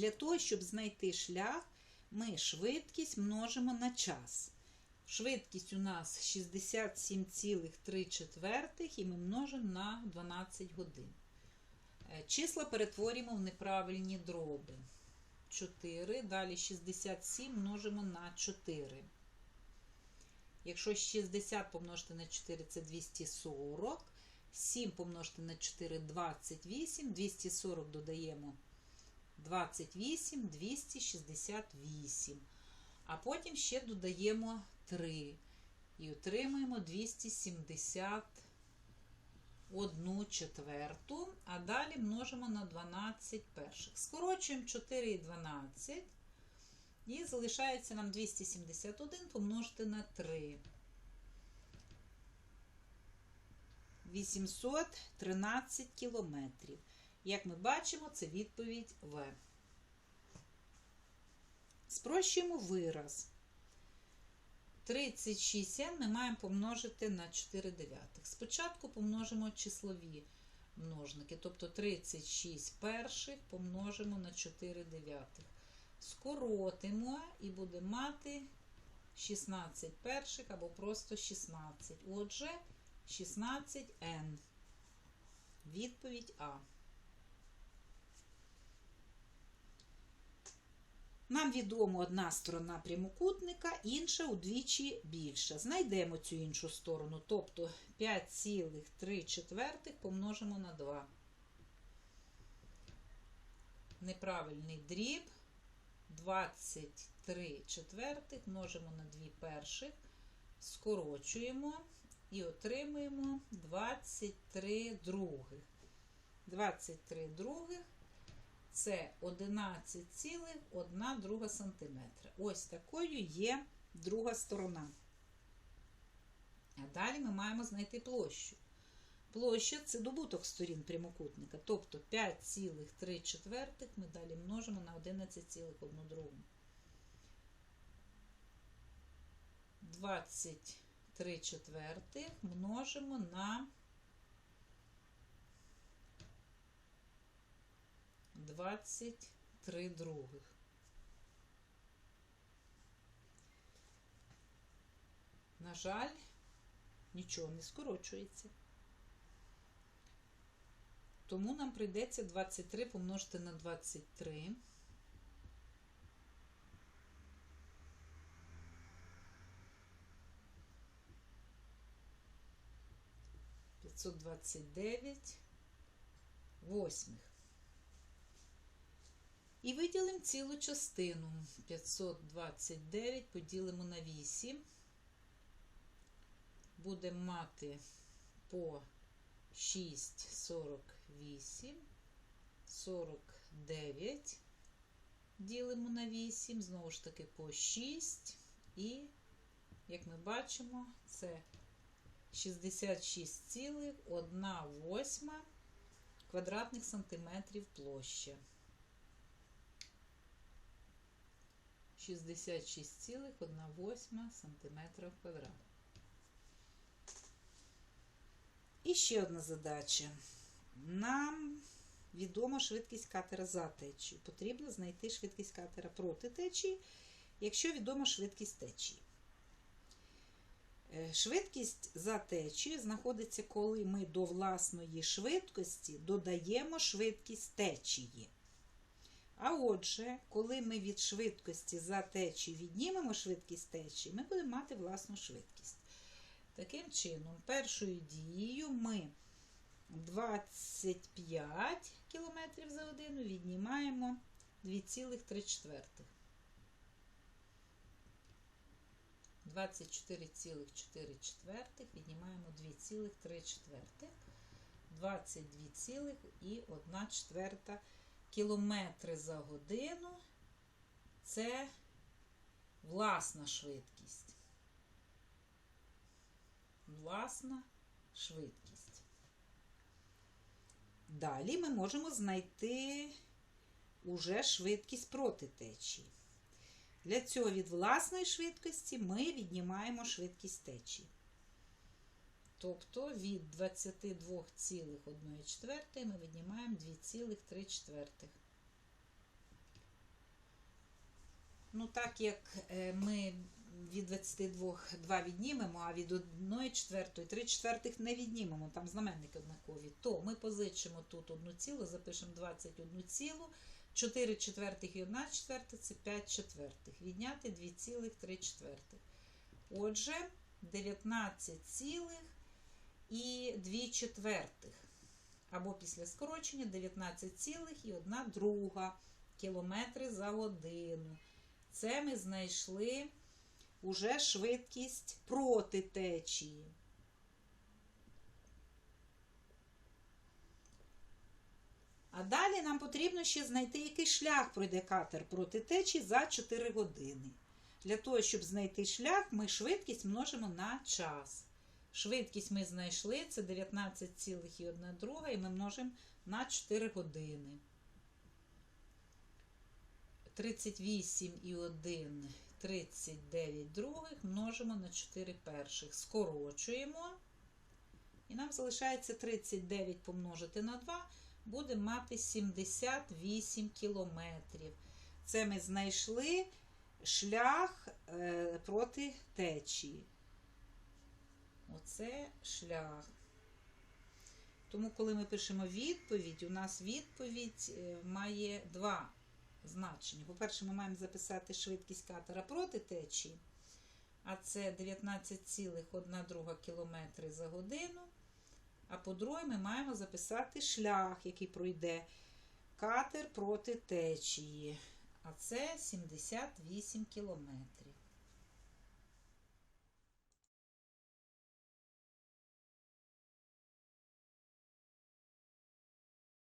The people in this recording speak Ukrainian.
Для того, щоб знайти шлях, ми швидкість множимо на час. Швидкість у нас 67,3 і ми множимо на 12 годин. Е, Числа перетворюємо в неправильні дроби. 4, далі 67 множимо на 4. Якщо 60 помножити на 4 це 240. 7 помножити на 4 28. 240 додаємо 28, 268. А потім ще додаємо 3. І отримаємо 271 четверту. А далі множимо на 12 перших. Скорочуємо 4 і 12. І залишається нам 271 помножити на 3. 813 кілометрів. Як ми бачимо, це відповідь В. Спрощуємо вираз. 36n ми маємо помножити на 4 дев'ятих. Спочатку помножимо числові множники, тобто 36 перших помножимо на 4 дев'ятих. Скоротимо і будемо мати 16 перших або просто 16. Отже, 16n. Відповідь А. Нам відомо одна сторона прямокутника, інша удвічі більша. Знайдемо цю іншу сторону, тобто 5,3 четвертих помножимо на 2. Неправильний дріб. 23 четвертих множимо на 2 перших, скорочуємо і отримуємо 23 других. 23 других це 11,1 друга сантиметра. Ось такою є друга сторона. А далі ми маємо знайти площу. Площа це добуток сторін прямокутника, тобто 5,3 четвертих ми далі множимо на 11,1 другу. 23 четвертих множимо на 23 других. На жаль, нічого не скорочується. Тому нам прийдеться 23 помножити на 23. П'ятсот двадцять дев'ять восьмих. І виділимо цілу частину. 529 поділимо на 8. Будемо мати по 6, 48, 49. Ділимо на 8, знову ж таки по 6. І, як ми бачимо, це 66,1 восьма квадратних сантиметрів площа. 66,1 см квадрат. І ще одна задача. Нам відома швидкість катера за течією. Потрібно знайти швидкість катера проти течії, якщо відома швидкість течії. Е, Швидкість за течією знаходиться, коли ми до власної швидкості додаємо швидкість течії. А отже, коли ми від швидкості за течії віднімемо швидкість течії, ми будемо мати власну швидкість. Таким чином, першою дією ми 25 км за годину віднімаємо 2,3. 24,4 віднімаємо 2,3. 22,1 четверта кілометри за годину це власна швидкість. Власна швидкість. Далі ми можемо знайти уже швидкість проти течії. Для цього від власної швидкості ми віднімаємо швидкість течії. Тобто від 22,1 ми віднімаємо 2,3. Ну, так як е, ми від 22 2 віднімемо, а від 1 четвертої 3 четвертих не віднімемо, там знаменники однакові, то ми позичимо тут одну цілу, запишемо 21 цілу, 4 четвертих і 1 четверта це 5 четвертих. Відняти 2,3 четвертих. Отже, 19 цілих і 2 четвертих. Або після скорочення 19 цілих і 1 друга кілометри за годину. Це ми знайшли уже швидкість проти течії. А далі нам потрібно ще знайти, який шлях пройде катер проти течії за 4 години. Для того, щоб знайти шлях, ми швидкість множимо на час. Швидкість ми знайшли, це 19,1 і ми множимо на 4 години. 38,1 39 других множимо на 4 перших. Скорочуємо. І нам залишається 39 помножити на 2, будемо мати 78 кілометрів. Це ми знайшли шлях е, проти течії. Оце шлях. Тому, коли ми пишемо відповідь, у нас відповідь е, має два значення. По-перше, ми маємо записати швидкість катера проти течії, а це 19,1 друга кілометри за годину. А по-друге, ми маємо записати шлях, який пройде катер проти течії. А це 78 кілометрів.